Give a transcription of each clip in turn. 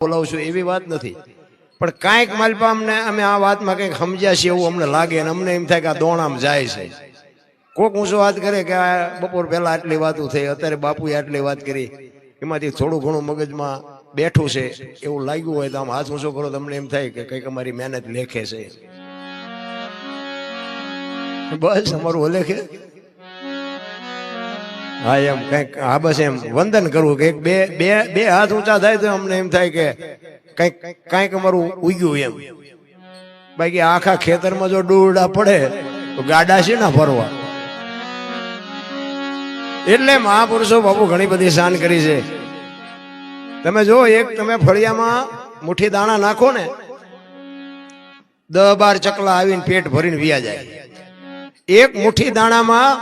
બોલાવું છું એવી વાત નથી. પણ કાંઈક માલપા અમને અમે આ વાતમાં કંઈક સમજ્યા છીએ એવું અમને લાગે અને અમને એમ થાય કે આ દોણામ જાય છે. કોક ઊંચો વાત કરે કે આ બપોર પહેલાં આટલી વાતો થઈ, અત્યારે બાપુએ આટલી વાત કરી. એમાંથી થોડું ઘણું મગજમાં બેઠું છે એવું લાગ્યું હોય તો આમ હાથ ઊંચો કરો તમને એમ થાય કે કંઈક અમારી મહેનત લેખે છે. બસ અમારું ઓલેખે હા, એમ કંઈક, હા, બસ એમ વંદન કરવું કે બે બે બે હાથ ઊંચા થાય તો અમને એમ થાય કે કંઈક કંઈક અમારું ઉગ્યું એમ. બાકી આખા ખેતરમાં જો ડૂરડા પડે, તો ગાડા છે ના ફરવા એટલે મહાપુરુષો બાપુ ઘણી બધી શાન કરી છે. તમે જો એક તમે ફળિયામાં મુઠ્ઠી દાણા નાખો ને, દહ બાર ચકલા આવીને પેટ ભરીને વ્યા જાય. એક મુઠ્ઠી દાણામાં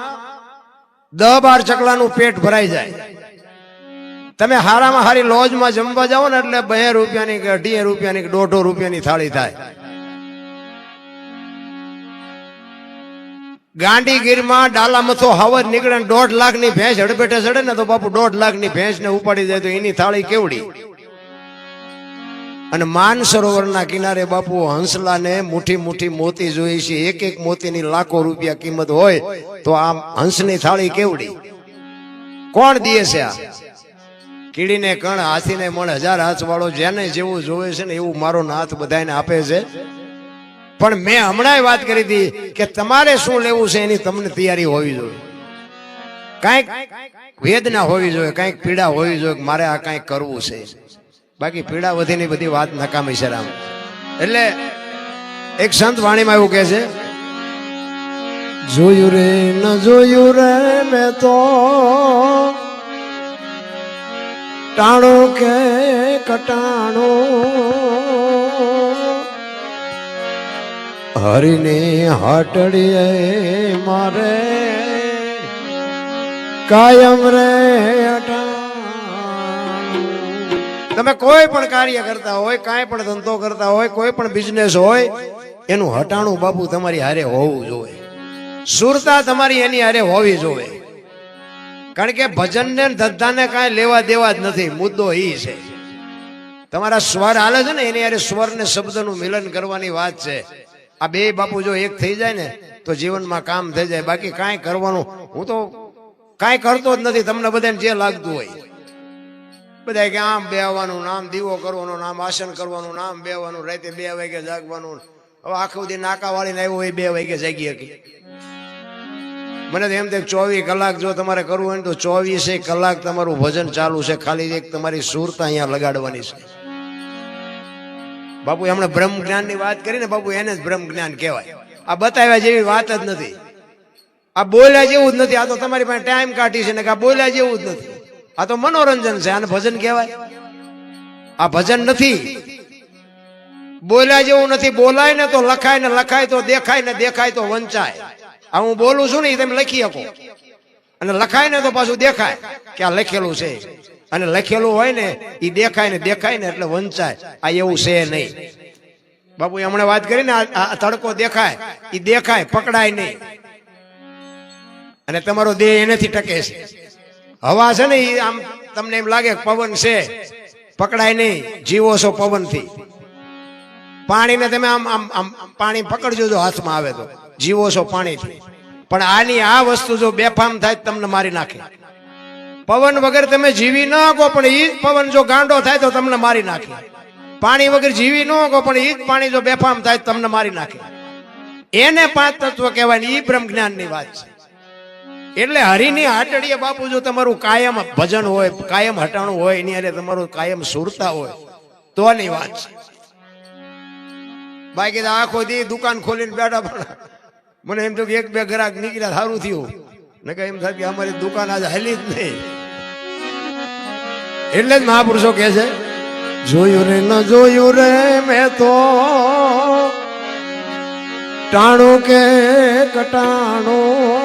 દહ બાર ચકલાનું પેટ ભરાઈ જાય. તમે હારામાં હારી લોજમાં જમવા જાઓ ને એટલે બે રૂપિયાની કે અઢી રૂપિયાની કે દોઢો રૂપિયાની થાળી થાય. ગાંધીગીરમાં ડાલા મથો હવર નીકળે દોઢ લાખની ભેંસ હડપેટે ચડે ને તો બાપુ દોઢ લાખની ભેંસ ને ઉપાડી જાય તો એની થાળી કેવડી? અને માન સરોવરના કિનારે બાપુ હંસલાને મુઠ્ઠી મુઠ્ઠી મોતી જોઈ છે. એક એક મોતીની લાખો રૂપિયા કિંમત હોય તો આ હંસની થાળી કેવડી? કોણ દે છે આ? કીડીને કણ, હાથીને મણ, હજાર હાથ વાળો જેને જેવું જોવે છે ને એવું મારો નાથ બધાને આપે છે. પણ મેં હમણાં વાત કરી હતી કે તમારે શું લેવું છે એની તમને તૈયારી હોવી જોઈએ. કાંઈક વેદના હોવી જોઈએ, કાંઈક પીડા હોવી જોઈએ મારે આ કાંઈક કરવું છે. બાકી પીડા વધીની બધી વાત નકામી છે રામ એટલે એક સંત વાણીમાં એવું કહે છે, જોયું રે, ન જોયું રે, મેં તો ટાણો કે કટાણો હરીને હટડીએ મારે કાયમ રે અટાણું. તમે કોઈ પણ કાર્ય કરતા હોય, કાંઈ પણ ધંધો કરતા હોય, કોઈ પણ બિઝનેસ હોય, એનું હટાણું બાપુ તમારી હારે હોવું જોઈએ. સુરતા તમારી એની હારે હોવી જોઈએ. કારણ કે ભજન ને ધંધાને કાંઈ લેવા દેવા જ નથી, મુદ્દો એ છે. તમારા સ્વર હાલે છે ને, એની હારે સ્વર ને શબ્દનું મિલન કરવાની વાત છે. આ બે બાપુ જો એક થઈ જાય ને, તો જીવનમાં કામ થઈ જાય. બાકી કાંઈ કરવાનું, હું તો કાંઈ કરતો જ નથી, તમને બધાને જે લાગતું હોય. બધા કે આમ બેહવાનું નામ દીવો કરવાનું નામ આસન કરવાનું નામ બેહવાનું, રાતે બે વાગે જાગવાનું હવે આખો દી નાકા વાળીને આવ્યો હોય બે વાગે જાગી હકી મને તો એમ થાય ચોવીસ કલાક જો તમારે કરવું હોય તો ચોવીસે કલાક તમારું ભજન ચાલુ છે, ખાલી એક તમારી સુરતા અહીંયા લગાડવાની છે. બાપુ, એમણે બ્રહ્મ જ્ઞાનની વાત કરી ને બાપુ એને જ બ્રહ્મ જ્ઞાન કહેવાય. આ બતાવ્યા જેવી વાત જ નથી. આ બોલ્યા જેવું જ નથી. આ તો તમારી પાસે ટાઈમ કાઢી છે ને કે આ બોલ્યા જેવું જ નથી. આ તો મનોરંજન છે, આને ભજન કહેવાય. આ ભજન નથી. બોલ્યા જેવું નથી. બોલાય ને તો લખાય ને લખાય તો દેખાય ને દેખાય તો વંચાય. આ હું બોલું છું ને તમે લખી શકો. અને લખાય ને તો પાછું દેખાય કે આ લખેલું છે. અને લખેલું હોય ને એ દેખાય ને દેખાય ને એટલે વંચાય. આ એવું છે નહીં. બાપુ હમણાં વાત કરી ને, આ આ તડકો દેખાય. એ દેખાય, પકડાય નહીં. અને તમારો દેહ એનાથી ટકે છે. હવા છે ને આમ તમને એમ લાગે પવન છે. પકડાય નહીં. જીવો છો પવનથી. પાણીને તમે આમ આમ આમ પાણી પકડજો જો હાથમાં આવે તો. જીવો છો પાણીથી. પણ આની આ વસ્તુ જો બેફામ થાય તમને મારી નાખે. પવન વગર તમે જીવી ન હકો પણ એ પવન જો ગાંડો થાય તો તમને મારી નાખે. પાણી વગર જીવી ન હકો પણ એ પાણી જો બેફામ થાય તમને મારી નાખે. એને પાંચ તત્વ કહેવાય ને એ બ્રહ્મ જ્ઞાનની વાત છે. એટલે હરિની હાટડીએ બાપુ, જો તમારું કાયમ ભજન હોય, કાયમ હટાણું હોય, એની અરે તમારું કાયમ સુરતા હોય, તો આની વાત છે. બાકી તો આખો દી દુકાન ખોલીને બેઠા પણ મને એમ તો કે એક બે ગ્રાહક નીકળ્યા, સારું થયું. ને કે એમ થાય કે અમારી દુકાન આજે હલી જ નહીં. એટલે જ મહાપુરુષો કહે છે, જોયું રે, ન જોયું રે, મેં તો ટાણું કે કટાણું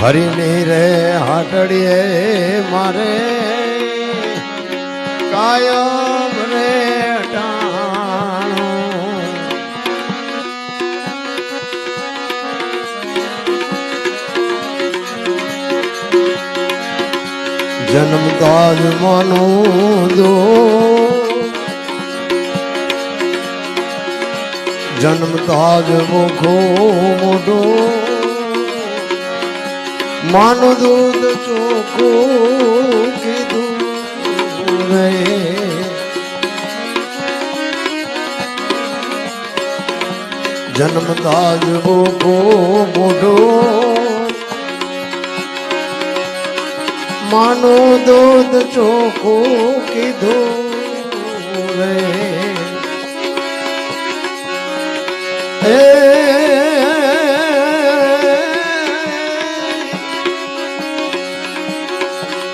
હરિની રે હાટડીએ મારે. કાયમ રે ટાણું. જન્મતા જ માનું દો. જન્મતાજ મુખો મોઢો. માનું દૂધ ચોખ્ખું કીધું જન્મતા જ મુખો મોઢો. માનું દૂધ ચોખ્ખું કીધું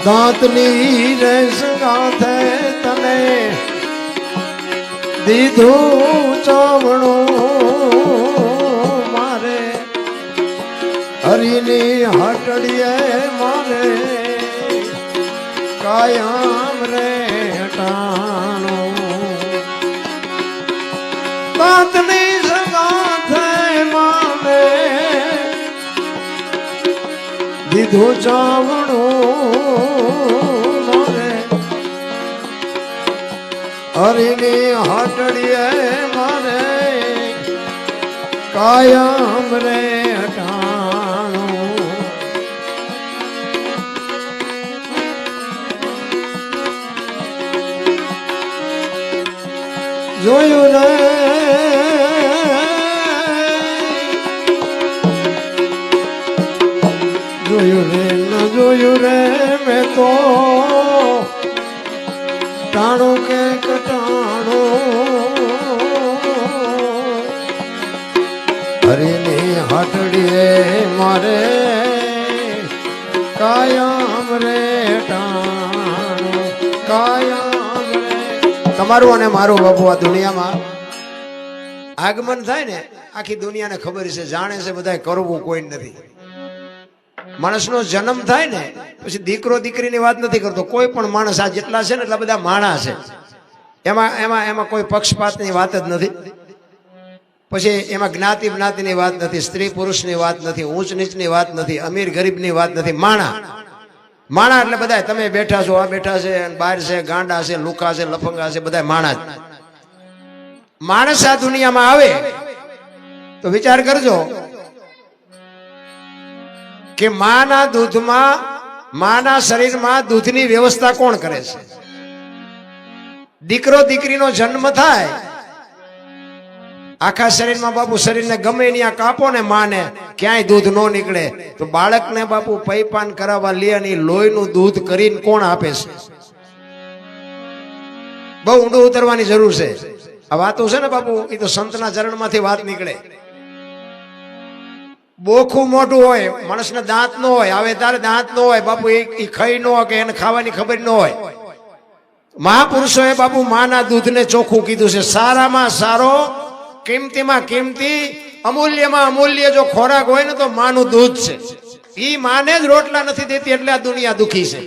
દાંતની રેસ ગાથે તને દીધું ચાવણું મારે. હરીની હટડીએ મારે. કાયમ રે હટાણું દાંતની દીધું ચાવણું મારે હરિની હાટડીએ મારે. કાયમ રે હટાણું જોયું રે જોયું રે મેં તો. ટાણું કે કટાણું. હરીની હાથડીએ મારે કાયમ રે ટાણું, કાયમ તમારું અને મારું બાપુ આ દુનિયામાં આગમન થાય ને, આખી દુનિયાને ખબર છે, જાણે છે બધા કરવું કોઈ નથી. માણસનો જન્મ થાય ને, પછી દીકરો દીકરીની વાત નથી કરતો. કોઈ પણ માણસ આ જેટલા છે ને એટલા બધા માણા છે. એમાં એમાં એમાં કોઈ પક્ષપાતની વાત જ નથી. પછી એમાં જ્ઞાતિ જ્ઞાતિની વાત નથી, સ્ત્રી પુરુષની વાત નથી, ઊંચ નીચની વાત નથી, અમીર ગરીબની વાત નથી, માણા. માણા એટલે બધા તમે બેઠા છો, આ બેઠા છે બહાર છે, ગાંડા છે, લુખા છે, લફંગા છે બધા માણા માણસ આ દુનિયામાં આવે તો વિચાર કરજો કે માના દૂધમાં, માના શરીરમાં દૂધની વ્યવસ્થા કોણ કરે છે? દીકરો દીકરીનો જન્મ થાય, આખા શરીરમાં બાપુ શરીરને ગમે ત્યાં કાપો ને માને, ક્યાંય દૂધ ન નીકળે, તો બાળકને બાપુ પૈપાન કરાવવા લે અને લોહીનું દૂધ કરીને કોણ આપે છે? બહુ ઊંડું ઉતરવાની જરૂર છે. આ વાતો છે ને બાપુ એ તો સંતના ચરણમાંથી વાત નીકળે. બોખું મોટું હોય, માણસને દાંત ન હોય આવે તારે દાંત ન હોય, બાપુ એ ખાઈ ન હોય કે એને ખાવાની ખબર ન હોય. મહાપુરુષોએ બાપુ માના દૂધને ચોખ્ખું કીધું છે, સારામાં સારો, કિંમતીમાં કિંમતી, અમૂલ્યમાં અમૂલ્ય, જો ખોરાક હોય ને તો માનું દૂધ છે. એ માને જ રોટલા નથી દેતી, એટલે આ દુનિયા દુખી છે.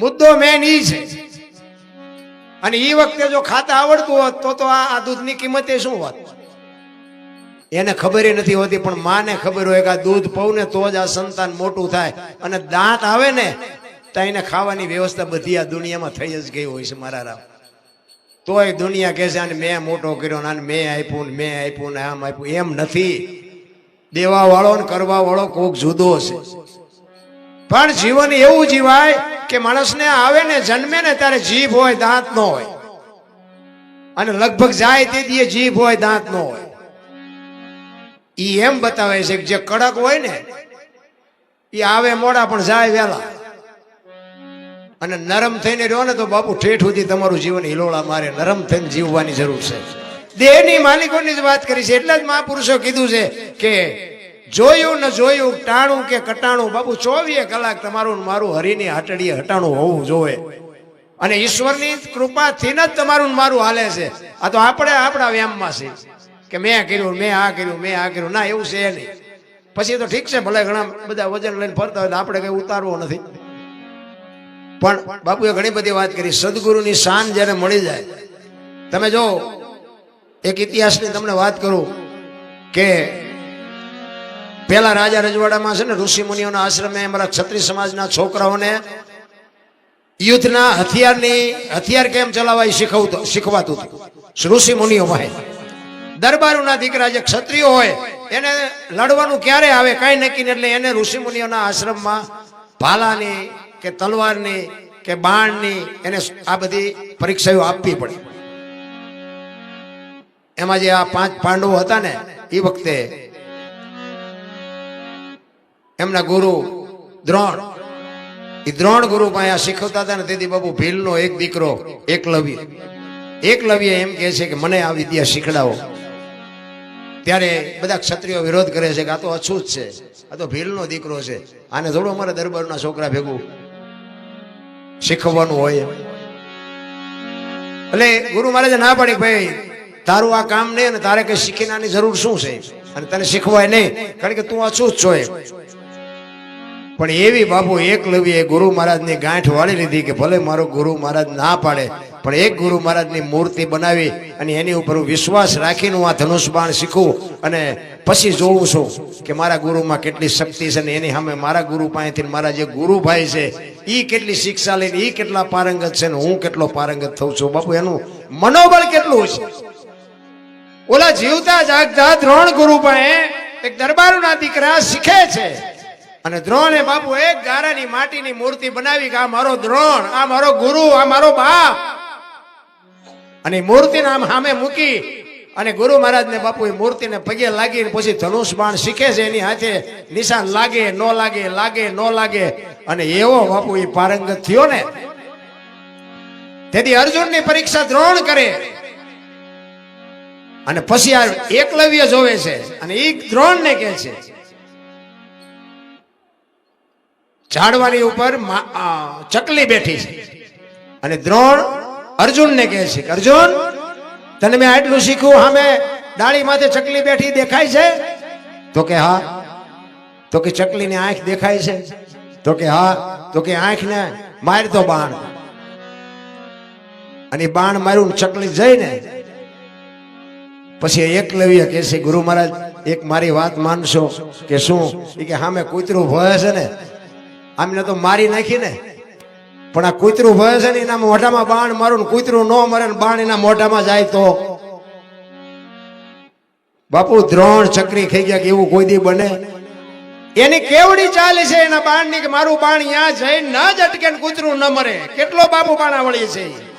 મુદ્દો મેન ઈ છે. અને એ વખતે જો ખાતા આવડતું હોત, તો તો આ આ દૂધની કિંમતે શું હોત? એને ખબર નથી હોતી, પણ માને ખબર હોય કે આ દૂધ પૌ ને તો જ આ સંતાન મોટું થાય. અને દાંત આવે ને, તો એને ખાવાની વ્યવસ્થા બધી આ દુનિયામાં થઈ જ ગઈ હોય છે, મારા રામ. તોય દુનિયા કહે છે, આને મેં મોટો કર્યો ને આને મેં આપ્યું ને મેં આપ્યું ને આમ આપ્યું. એમ નથી. દેવા વાળો ને કરવા વાળો કોક જુદો છે. પણ જીવન એવું જીવાય કે માણસને આવે ને, જન્મે ને, ત્યારે જીભ હોય, દાંત ન હોય. અને લગભગ જાય તે દીએ જીભ હોય, દાંત ન હોય. ઈ એમ બતાવે છે કે જે કડક હોય ને એ આવે મોડા પણ જાય વેલા અને નરમ થઈને રહ્યો ને તો બાપુ ઠેઠ સુધી તમારું જીવન હિલોળા મારે, નરમ થઈને જીવવાની જરૂર છે. દેહની માલિકોની જ વાત કરી છે, એટલે જ મહાપુરુષો કીધું છે કે જોયું ને જોયું, ટાણું કે કટાણું, બાપુ ચોવીસ કલાક તમારું મારું હરિની હાટડીએ હટાણું હોવું જોવે. અને ઈશ્વરની કૃપાથી જ તમારું મારું હાલે છે. આ તો આપણે આપણા વ્યામમાં છે કે મેં કર્યું, મેં આ કર્યું, મેં આ કર્યું. ના, એવું છે નહીં. પછી તો ઠીક છે, ભલે ઘણા બધા વજન લઈને ફરતા હોય આપણે કઈ ઉતારવો નથી. પણ બાપુએ ઘણી બધી વાત કરી, સદગુરુની શાન જ્યારે મળી જાય, તમે જો, એક ઇતિહાસની તમને વાત કરું કે પેલા રાજા રજવાડામાં છે ને, ઋષિ મુનિઓના આશ્રમે અમારા ક્ષત્રિય સમાજના છોકરાઓને યુદ્ધના હથિયારની, હથિયાર કેમ ચલાવવા એ શીખવતો, શીખવાતું હતું? ઋષિ મુનિઓ પાસે. દરબારોના દીકરા જે ક્ષત્રિયો હોય, એને લડવાનું ક્યારે આવે, કાંઈ નક્કી એટલે એને ઋષિ મુનિઓના આશ્રમમાં ભાલાની કે તલવારની કે બાણની એને આ બધી પરીક્ષાઓ આપવી પડી. એમાં જે આ પાંચ પાંડવો હતા ને એ વખતે એમના ગુરુ દ્રોણ એ દ્રોણ ગુરુ પાસે શીખવતા હતા ને, તેથી બાબુ ભીલનો એક દીકરો એકલવ્ય એકલવ્ય એમ કહે છે કે, મને આ વિદ્યા શીખડાવો. ત્યારે બધા ક્ષત્રિયો વિરોધ કરે છે કે આ તો અછૂત છે, આ તો ભીલનો દીકરો છે. આને થોડું અમારે દરબારના છોકરા ભેગું શીખવવાનું હોય એટલે ગુરુ મહારાજે ના પાડી ભાઈ, તારું આ કામ નહીં અને તારે કઈ શીખીનાની જરૂર શું છે? અને તને શીખવાય નહીં, કારણ કે તું અછૂત છો એમ. પણ એવી બાપુ એકલવ્ય ગુરુ મહારાજની ગાંઠ વાળી લીધી કે ભલે મારો ગુરુ મહારાજ ના પાડે પણ એક ગુરુ મહારાજની મૂર્તિ બનાવી અને એની ઉપર વિશ્વાસ રાખીને હું આ ધનુષ બાણ શીખું અને પછી જોઉં છું કે મારા ગુરુમાં કેટલી શક્તિ છે ને એની સામે મારા ગુરુ પાસેથી મારા જે ગુરુભાઈ છે એ કેટલી શિક્ષા લઈને એ કેટલા પારંગત છે ને હું કેટલો પારંગત થઉં છું. બાપુ, એનું મનોબળ કેટલું છે? ઓલા જીવતા જાગતા દ્રોણ ગુરુ પાસે એક દરબારના દીકરા શીખે છે. અને દ્રોણે બાપુ એક ગારાની માટીની મૂર્તિ બનાવી કે આ મારો દ્રોણ, આ મારો ગુરુ, આ મારો બાપ અને મૂર્તિને આમ સામે મૂકી અને ગુરુ મહારાજને બાપુ એ મૂર્તિને પગે લાગીને પછી ધનુષ બાણ શીખે છે, એની હાથે નિશાન લાગે, ન લાગે લાગે, ન લાગે. અને એવો બાપુ એ પારંગત થયો ને. તેથી અર્જુનની પરીક્ષા દ્રોણ કરે. અને પછી આ એકલવ્ય જોવે છે અને એ દ્રોણને કહે છે. ઝાડવાની ઉપર ચકલી બેઠી છે. અને દ્રોણ અર્જુનને કહે છે કે, અર્જુન, તને મેં આટલું શીખ્યું સામે ડાળી માથે ચકલી બેઠી દેખાય છે? તો કે, હા. તો કે, ચકલીની આંખ દેખાય છે? તો કે, હા. તો કે, આંખને માર દો બાણ. અને બાણ માર્યું ચકલી જઈને. પછી એકલવ્ય કહે છે, ગુરુ મહારાજ, એક મારી વાત માનશો કે શું? કે કે સામે કૂતરું ભય છે ને. આમને તો મારી નાખી ને. પણ આ કૂતરું ભય છે ને એના મોઢામાં બાણ મારું ને કૂતરું ન મરે ને બાણ એના મોઢામાં જાય તો? બાપુ, દ્રોણ ચક્રી ખાઈ ગયા કે એવું કોઈ દી બને? એની કેવડી ચાલે છે એના બાણની કે મારું બાણ ત્યાં જઈ ન જ અટકે ને કૂતરું ન મરે. કેટલો બાપુ બાણ આવડી છે?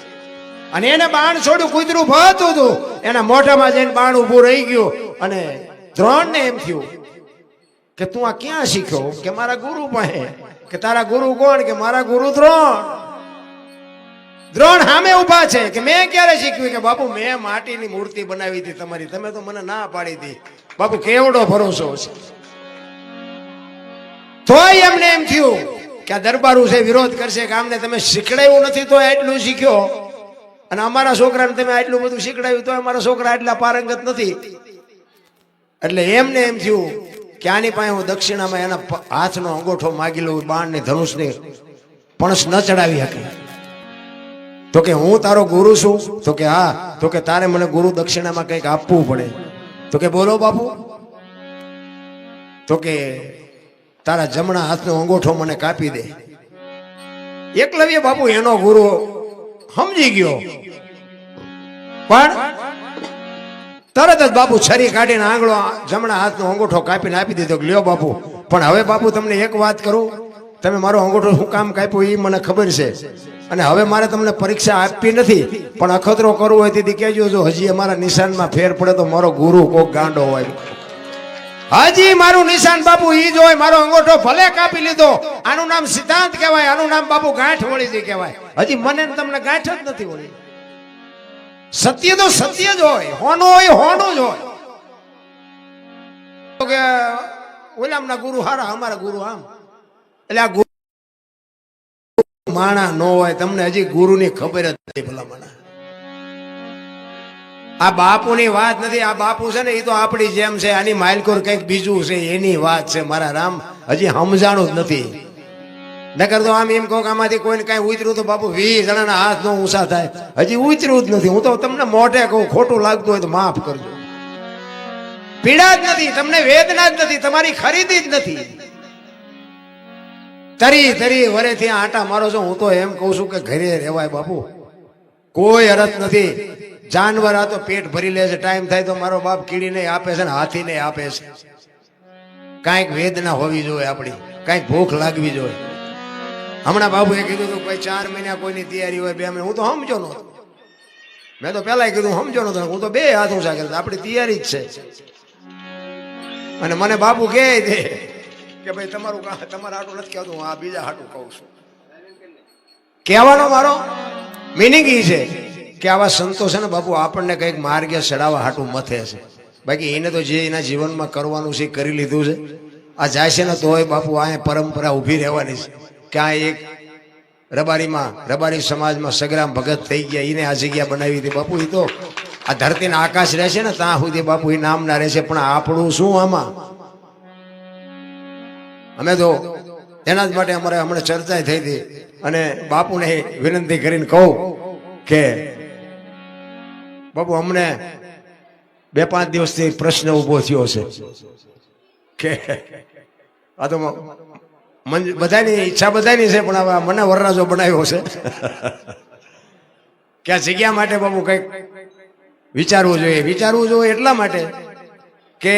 અને એને બાણ છોડ્યું, કૂતરું ભતું હતું. એના મોઢામાં જઈને બાણ ઊભું રહી ગયું. અને દ્રોણ ને એમ થયું કે તું આ ક્યાં શીખ્યો? કે મારા ગુરુ પાસે? કે તારા ગુરુ કોણ, કે મારા ગુરુ દ્રોણ? દ્રોણ સામે ઊભા છે, કે મેં ક્યારે શીખ્યું કે બાપુ, મેં માટીની મૂર્તિ બનાવી હતી તમારી, તમે તો મને ના પાડી હતી. બાપુ, કેવડો ભરોસો છે. તોય એમને એમ થયું કે આ દરબારું છે, વિરોધ કરશે, કે આમને તમે શીખડાયું નથી તો એટલું શીખ્યો. અને અમારા છોકરાને તમે આટલું બધું શીખડાયું તો અમારા છોકરા એટલા પારંગત નથી. એટલે એમને એમ થયું કે આની પાસે હું દક્ષિણામાં એના હાથનો અંગોઠો માગી લઉં, બાણની ધનુષની પણસ ન ચડાવી શકે. તો કે હું તારો ગુરુ છું? તો કે હા. તો કે તારે મને ગુરુ દક્ષિણામાં કંઈક આપવું પડે. તો કે બોલો બાપુ. તો કે તારા જમણા હાથનો અંગોઠો મને કાપી દે. એકલવ્ય બાપુ, એનો ગુરુ સમજી ગયો. પણ તરત જ બાપુ છરી કાઢીને આંગળો જમણા હાથનો અંગૂઠો કાપીને આપી દીધો લ્યો બાપુ, પણ હવે બાપુ તમને એક વાત કરું, તમે મારો અંગૂઠો શું કામ કાપ્યો એ મને ખબર છે. અને હવે મારે તમને પરીક્ષા આપવી નથી, પણ અખતરો કરવો હોય તેથી કહેજો, જો હજી અમારા નિશાનમાં ફેર પડે તો મારો ગુરુ કોક ગાંડો હોય. હજી મારું નિશાન બાપુ ઈ જ હોય, મારો અંગોઠો ભલે કાપી લીધો, આનું નામ સિદ્ધાંત કહેવાય, આનું નામ બાપુ ગાંઠ વળી કહેવાય. હજી મને તમને ગાંઠ જ નથી વળી. સત્ય તો સત્ય જ હોય, હોનું હોય, હોનું જ હોય. કે ઓલામના ગુરુ હારા, અમારા ગુરુ આમ. એટલે આ ગુરુ માણા નો હોય, તમને હજી ગુરુની ખબર જ નથી ભલામણા. આ બાપુની વાત નથી, આ બાપુ છે ને એ તો આપણી જેમ છે, આની માઇલકોર કંઈક બીજું છે, એની વાત છે, મારા રામ. હજી સમજાણું જ નથી. નકર તો આમ એમ કહો કે આમાંથી કોઈને કાંઈ ઉતર્યું તો બાપુ વીસ જણાના હાથ નો ઊંચા થાય. હજી ઉતર્યું જ નથી. હું તો તમને મોઢે કહું, ખોટું લાગતું હોય તો માફ કરજો. પીડા જ નથી. તમને વેદના જ નથી. તમારી ખરીદી જ નથી. તરી તરી, વરેથી આટા મારો છો. હું તો એમ કહું છું કે ઘરે રહેવાય બાપુ. કોઈ અરજ નથી. જાનવર આ તો પેટ ભરી લે છે. ટાઈમ થાય તો મારો બાપ કીડીને આપે છે ને હાથીને આપે છે. કાંઈક વેદના હોવી જોઈએ આપણી. કાંઈક ભૂખ લાગવી જોઈએ. હમણાં બાબુએ કીધું હતું ભાઈ ચાર મહિના કોઈની તૈયારી હોય બે મહિના. હું તો સમજો નહોતો. મેં તો પહેલાં કીધું સમજો નહોતો. હું તો બે હાથ ઊંચા કરતા આપણી તૈયારી જ છે. અને મને બાપુ કહે છે કે ભાઈ તમારું તમારા હાટું નથી કહેતું આ બીજા હાટું કહું છું. કહેવાનો મારો મિનિંગ એ છે કે આવા સંતો છે ને બાપુ આપણને કંઈક માર્ગે ચડાવવા હાટું મથે છે. બાકી એને તો જે એના જીવનમાં કરવાનું છે કરી લીધું છે. આ જાય છે ને તોય બાપુ, આ પરંપરા ઊભી રહેવાની છે. કે આ એક રબારીમાં, રબારી સમાજમાં સગ્રામ ભગત થઈ ગયા એને આ જગ્યા બનાવી હતી બાપુ એ તો આ ધરતીના આકાશ રહેશે ને, ત્યાં સુધી બાપુ એ નામ ના રહેશે પણ આપણું શું આમાં? અમે તો એના જ માટે અમારે હમણાં ચર્ચા થઈ હતી અને બાપુને વિનંતી કરીને કહું કે બાપુ, અમને બે પાંચ દિવસથી પ્રશ્ન ઊભો થયો છે કે આ તો બધાની ઈચ્છા બધાની છે, પણ હવે મને વરરાજો બનાવ્યો છે. કે આ જગ્યા માટે બાબુ કંઈક વિચારવું જોઈએ. વિચારવું જોઈએ એટલા માટે કે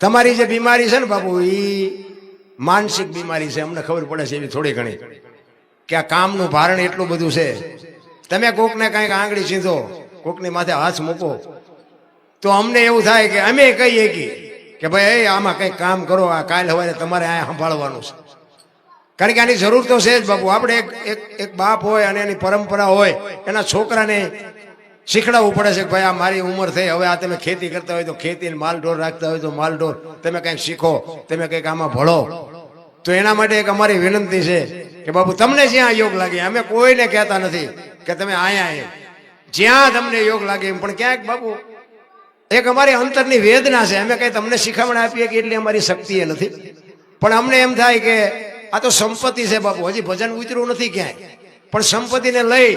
તમારી જે બીમારી છે ને બાપુ એ માનસિક બીમારી છે. અમને ખબર પડે છે એવી થોડી ઘણી કે આ કામનું ભારણ એટલું બધું છે. તમે કોકને કાંઈક આંગળી સીધો, કોકની માથે હાથ મૂકો, તો અમને એવું થાય કે અમે કહીએ કે કે ભાઈ આમાં કંઈક કામ કરો, આ કાલ હવે તમારે આ સંભાળવાનું છે. કારણ કે આની જરૂર તો છે જ બાપુ. આપણે એક એક એક બાપ હોય અને એની પરંપરા હોય, એના છોકરાને શીખડાવવું પડે છે કે ભાઈ, આ મારી ઉંમર થઈ, હવે આ તમે ખેતી કરતા હોય તો ખેતી માલઢોર રાખતા હોય તો માલઢોર તમે કંઈક શીખો, તમે કંઈક આમાં ભળો. તો એના માટે એક અમારી વિનંતી છે કે બાપુ, તમને જ્યાં યોગ લાગે, અમે કોઈને કહેતા નથી કે તમે અહીંયા એમ જ્યાં તમને યોગ લાગે એમ, પણ ક્યાંક બાપુ એક અમારી અંતરની વેદના છે. અમે કઈ તમને શિખામણ આપીએ કે એટલી અમારી શક્તિ એ નથી. પણ અમને એમ થાય કે આ તો સંપત્તિ છે બાપુ. હજી ભજન ઉતર્યું નથી ક્યાંય. પણ સંપત્તિને લઈ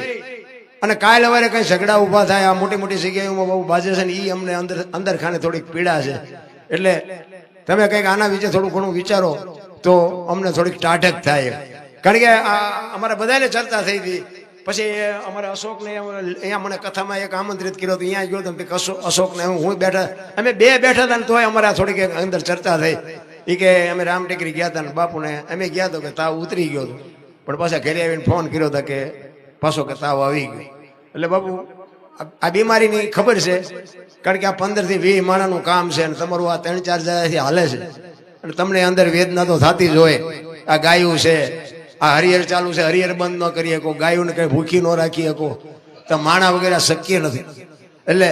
અને કાલ સવારે કઈ ઝઘડા ઊભા થાય, આ મોટી મોટી જગ્યાઓમાં બહુ બાજે છે ને એ અમને અંદર અંદર ખાને થોડીક પીડા છે. એટલે તમે કંઈક આના વિશે થોડું ઘણું વિચારો તો અમને થોડીક ટાઢક થાય કારણ કે આ અમારા બધાને ચર્ચા થઈ હતી પછી અમારે અશોકને અહીંયા મને કથામાં એક આમંત્રિત કર્યો હતો અહીંયા ગયો તો કે અશોક અશોકને હું બેઠા, અમે બે બેઠા હતા ને તોય અમારે થોડીક અંદર ચર્ચા થઈ. એ કે અમે રામ ટેકરી ગયા હતા ને બાપુને, અમે ગયા તો કે તાવ ઉતરી ગયો હતો. પણ પાછા ઘરે આવીને ફોન કર્યો હતો કે પાછો કે તાવ આવી ગયો. એટલે બાપુ, આ- બીમારીની ખબર છે, કારણ કે આ પંદરથી વીસ માણાનું કામ છે અને તમારું આ ત્રણ ચાર જગ્યાથી હાલે છે. અને તમને અંદર વેદના તો થતી જ હોય. આ ગાયું છે આ હરિહર ચાલુ છે, હરિહર બંધ ન કરી શકો, ગાયોને કઈ ભૂખી ન રાખી શકો. તો માણા વગેરે શક્ય નથી. એટલે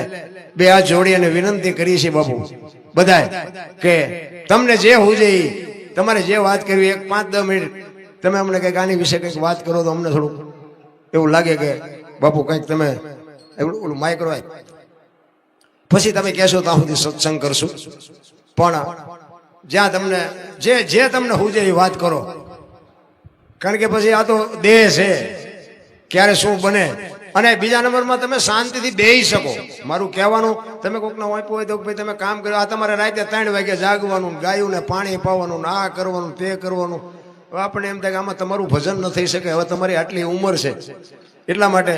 બે હાથ જોડી અને વિનંતી કરીએ છીએ બાપુ, બધાય, કે તમને જે હોજે એ તમારે જે વાત કરવી એક પાંચ દસ મિનિટ. તમે અમને કંઈક આની વિશે કંઈક વાત કરો તો અમને થોડુંક એવું લાગે કે, બાપુ કંઈક તમે એવું ઓલું માઇક્રો પછી તમે કહેશો ત્યાં સુધી સત્સંગ કરશું. પણ જ્યાં તમને, જે જે તમને હુજે એ વાત કરો. કારણ કે પછી આ તો દેહ છે. ક્યારે શું બને? અને બીજા નંબરમાં તમે શાંતિથી બેહી શકો. મારું કહેવાનું, તમે કોકને વાંપ્યું હોય તો ભાઈ તમે કામ કર્યો આ તમારે રાતે ત્રણ વાગે જાગવાનું, ગાયું ને પાણી પાવાનું આ કરવાનું, તે કરવાનું. હવે આપણે એમ થાય કે આમાં તમારું ભજન ન થઈ શકે, હવે તમારી આટલી ઉંમર છે. એટલા માટે